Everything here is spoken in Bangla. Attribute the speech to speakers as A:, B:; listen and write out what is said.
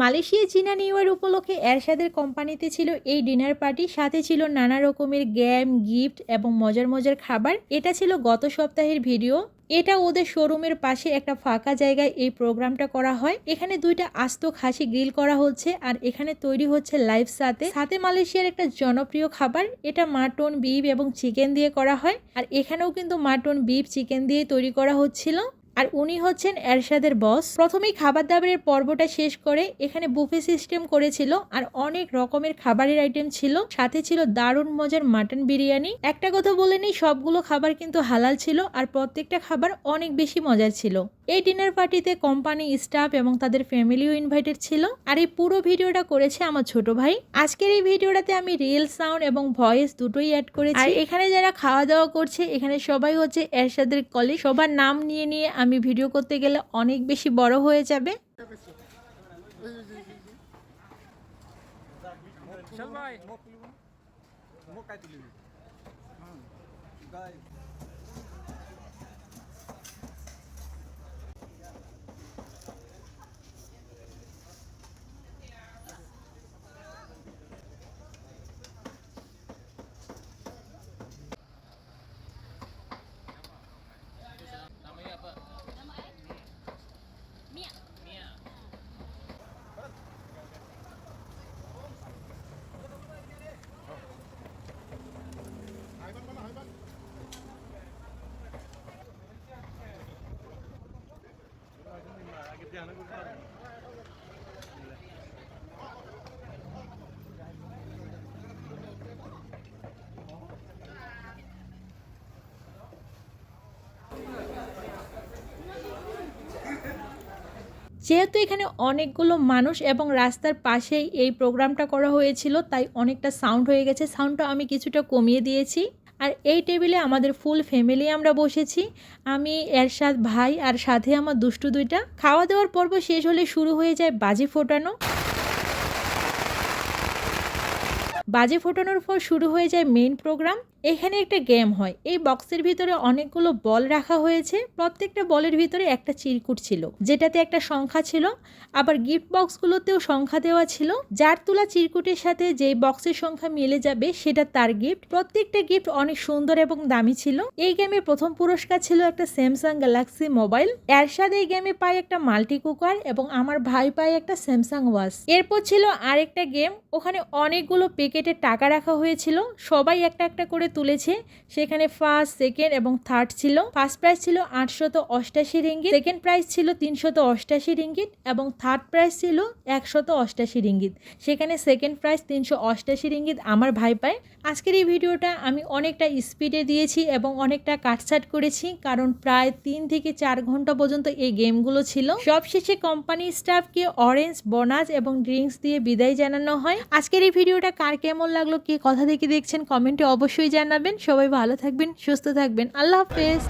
A: মালয়েশিয়া, চীনা, নিউ ইয়ার উপলক্ষে এরশাদের কোম্পানিতে ছিল এই ডিনার পার্টি। সাথে ছিল নানা রকমের গেম, গিফট এবং মজার মজার খাবার। এটা ছিল গত সপ্তাহের ভিডিও। এটা ওদের শোরুমের পাশে একটা ফাঁকা জায়গায় এই প্রোগ্রামটা করা হয়। এখানে দুইটা আস্ত খাসি গ্রিল করা হচ্ছে আর এখানে তৈরি হচ্ছে লাইভ সাথে। সাথে মালয়েশিয়ার একটা জনপ্রিয় খাবার। এটা মাটন, বিফ এবং চিকেন দিয়ে করা হয়। আর এখানেও কিন্তু মাটন, বিফ, চিকেন দিয়ে তৈরি করা হচ্ছিল। আর উনি হচ্ছেন এরশাদের বস। প্রথমেই খাবার দাবারের পর্বটা শেষ করে এখানে বুফে সিস্টেম করেছিল আর অনেক রকমের খাবারের আইটেম ছিল। সাথে ছিল দারুণ মজার মাটন বিরিয়ানি। একটা কথা বলে নিই, সবগুলো খাবার কিন্তু হালাল ছিল আর প্রত্যেকটা খাবার অনেক বেশি মজার ছিল। এই ডিনার পার্টিতে কোম্পানি স্টাফ এবং তাদের ফ্যামিলিও ইনভাইটেড ছিল। আর এই পুরো ভিডিওটা করেছে আমার ছোট ভাই। আজকের এই ভিডিওটাতে আমি রিয়েল সাউন্ড এবং ভয়েস দুটোই অ্যাড করেছি। আর এখানে যারা খাওয়া দাওয়া করছে, এখানে সবাই হচ্ছে এরশাদের কলিগ সবার নাম নিয়ে নিয়ে আমি ভিডিও করতে গেলে অনেক বেশি বড় হয়ে যাবে।
B: চল ভাই।
A: যেহেতু এখানে অনেকগুলো মানুষ এবং রাস্তার পাশেই এই প্রোগ্রামটা করা হয়েছিল, তাই অনেকটা সাউন্ড হয়ে গেছে। সাউন্ডটা আমি কিছুটা কমিয়ে দিয়েছি। আর এই টেবিলে আমাদের ফুল ফ্যামিলি আমরা বসেছি। আমি, এরশাদ ভাই আর সাথে আমার দুষ্টু দুইটা। খাওয়া দাওয়ার পর্ব শেষ হলে শুরু হয়ে যায় বাজি ফোটানো। বাজে ফোটানোর পর শুরু হয়ে যায় মেইন প্রোগ্রাম এখানে একটা গেম হয়। এই বক্সের ভিতরে অনেকগুলো বল রাখা হয়েছে। প্রত্যেকটা বলের ভিতরে একটা চিরকুট ছিল, যেটাতে একটা সংখ্যা ছিল। আবার গিফট বক্সগুলোতেও সংখ্যা দেওয়া ছিল। যার তোলা চিরকুটের সাথে যেই বক্সের সংখ্যা মিলে যাবে, সেটা তার গিফট প্রত্যেকটা গিফট অনেক সুন্দর এবং দামি ছিল। এই গেমের প্রথম পুরস্কার ছিল একটা স্যামসাং গ্যালাক্সি মোবাইল এরশাদ এই গেমে পায় একটা মাল্টি কুকার এবং আমার ভাই পায় একটা স্যামসাং ওয়াচ এরপর ছিল আরেকটা গেম ওখানে অনেকগুলো প্যাকেটে টাকা রাখা হয়েছিল। সবাই একটা একটা করে তুলেছে। সেখানে ফার্স্ট সেকেন্ড এবং থার্ড ছিল। ফার্স্ট প্রাইজ ছিল আটশত অষ্টাশি রিঙ্গিত সেকেন্ড প্রাইজ ছিল তিনশত অষ্টাশি রিঙ্গিত এবং থার্ড প্রাইজ ছিল একশত অষ্টাশি রিঙ্গিত সেখানে সেকেন্ড প্রাইজ তিনশো অষ্টাশি রিঙ্গিত আমার ভাই পায়। আজকের এই ভিডিওটা আমি অনেকটা স্পিডে দিয়েছি এবং অনেকটা কাটছাট করেছি কারণ প্রায় তিন থেকে চার ঘণ্টা পর্যন্ত এই গেমগুলো ছিল। সবশেষে কোম্পানি স্টাফকে অরেঞ্জ বোনাস এবং ড্রিঙ্কস দিয়ে বিদায় জানানো হয়। আজকের এই ভিডিওটা কার কেমন লাগল, কে কথা থেকে দেখছেন কমেন্টে অবশ্যই জানাবেন। সবাই ভালো থাকবেন সুস্থ থাকবেন। আল্লাহ হাফেজ।